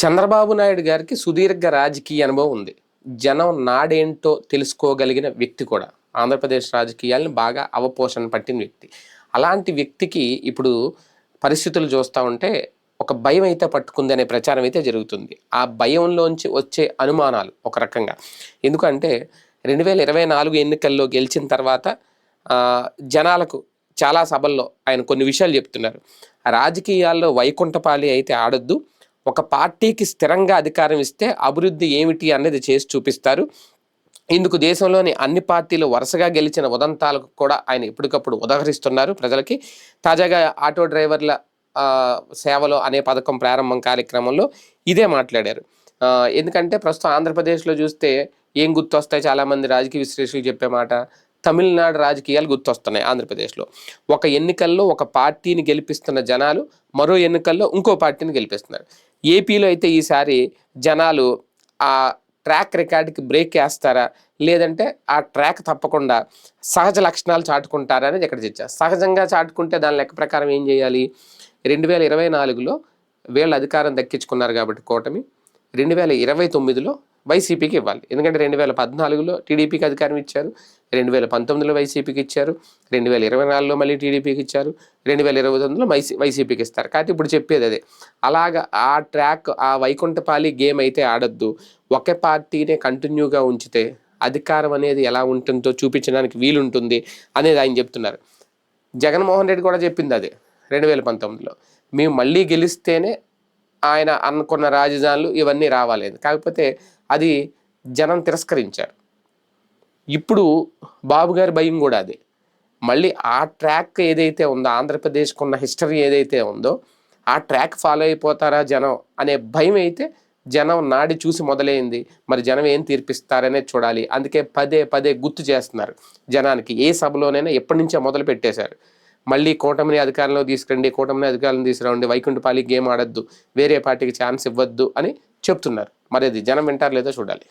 చంద్రబాబు నాయుడు గారికి సుదీర్ఘ రాజకీయ అనుభవం ఉంది. జనం నాడేంటో తెలుసుకోగలిగిన వ్యక్తి కూడా ఆంధ్రప్రదేశ్ రాజకీయాలను బాగా అవపోషణ పట్టిన వ్యక్తి. అలాంటి వ్యక్తికి ఇప్పుడు పరిస్థితులు చూస్తూ ఉంటే ఒక భయం అయితే పట్టుకుంది అనే ప్రచారం అయితే జరుగుతుంది. ఆ భయంలోంచి వచ్చే అనుమానాలు ఒక రకంగా. ఎందుకంటే రెండు వేల ఇరవై నాలుగు ఎన్నికల్లో గెలిచిన తర్వాత జనాలకు చాలా సభల్లో ఆయన కొన్ని విషయాలు చెప్తున్నారు. రాజకీయాల్లో వైకుంఠపాలి అయితే ఆడొద్దు. ఒక పార్టీకి స్థిరంగా అధికారం ఇస్తే అభివృద్ధి ఏమిటి అనేది చేసి చూపిస్తారు. ఇందుకు దేశంలోని అన్ని పార్టీలు వరుసగా గెలిచిన ఉదంతాలకు కూడా ఆయన ఎప్పటికప్పుడు ఉదహరిస్తున్నారు ప్రజలకి. తాజాగా ఆటో డ్రైవర్ల సేవలో అనే పథకం ప్రారంభం కార్యక్రమంలో ఇదే మాట్లాడారు. ఎందుకంటే ప్రస్తుతం ఆంధ్రప్రదేశ్లో చూస్తే ఏం గుర్తొస్తాయి చాలామంది రాజకీయ విశ్లేషకులు చెప్పే మాట? తమిళనాడు రాజకీయాలు గుర్తొస్తున్నాయి ఆంధ్రప్రదేశ్లో. ఒక ఎన్నికల్లో ఒక పార్టీని గెలిపిస్తున్న జనాలు మరో ఎన్నికల్లో ఇంకో పార్టీని గెలిపిస్తున్నారు. ఏపీలో అయితే ఈసారి జనాలు ఆ ట్రాక్ రికార్డుకి బ్రేక్ వేస్తారా? లేదంటే ఆ ట్రాక్ తప్పకుండా సహజ లక్షణాలు చాటుకుంటారా అనేది ఇక్కడ చర్చ. సహజంగా చాటుకుంటే దాని లెక్క ప్రకారం ఏం చేయాలి? రెండు వేల ఇరవై నాలుగులో వీళ్ళు అధికారం దక్కించుకున్నారు కాబట్టి కూటమి. రెండు వేల ఇరవై తొమ్మిదిలో వైసీపీకి ఇవ్వాలి. ఎందుకంటే రెండు వేల పద్నాలుగులో టీడీపీకి అధికారం ఇచ్చారు. రెండు వేల పంతొమ్మిదిలో వైసీపీకి ఇచ్చారు. రెండు వేల ఇరవై నాలుగులో మళ్ళీ టీడీపీకి ఇచ్చారు. రెండు వేల ఇరవై తొమ్మిదిలో వైసీ వైసీపీకి ఇస్తారు. కాబట్టి ఇప్పుడు చెప్పేది అదే. అలాగా ఆ ట్రాక్ ఆ వైకుంఠపాలి గేమ్ అయితే ఆడొద్దు. ఒకే పార్టీనే కంటిన్యూగా ఉంచితే అధికారం అనేది ఎలా ఉంటుందో చూపించడానికి వీలుంటుంది అనేది ఆయన చెప్తున్నారు. జగన్మోహన్ రెడ్డి కూడా చెప్పింది అదే. రెండు వేల పంతొమ్మిదిలో. మేము మళ్ళీ గెలిస్తేనే ఆయన అనుకున్న రాజధానులు ఇవన్నీ రావాలేదు. కాకపోతే అది జనం తిరస్కరించారు. ఇప్పుడు బాబు గారి భయం కూడా అదే. మళ్ళీ ఆ ట్రాక్ ఏదైతే ఉందో ఆంధ్రప్రదేశ్కు ఉన్న హిస్టరీ ఏదైతే ఉందో ఆ ట్రాక్ ఫాలో అయిపోతారా జనం అనే భయం అయితే జనం నాడి చూసి మొదలైంది. మరి జనం ఏం తీర్పిస్తారనే చూడాలి. అందుకే పదే పదే గుర్తు చేస్తున్నారు జనానికి. ఏ సభలోనైనా ఎప్పటి నుంచో మొదలు పెట్టేశారు మళ్ళీ కూటమిని అధికారంలో తీసుకురండి కూటమిని అధికారంలో తీసుకురండి వైకుంఠపాలి గేమ్ ఆడద్దు వేరే పార్టీకి ఛాన్స్ ఇవ్వద్దు అని చెప్తున్నారు. మరి అది జనం వింటారు లేదో చూడాలి.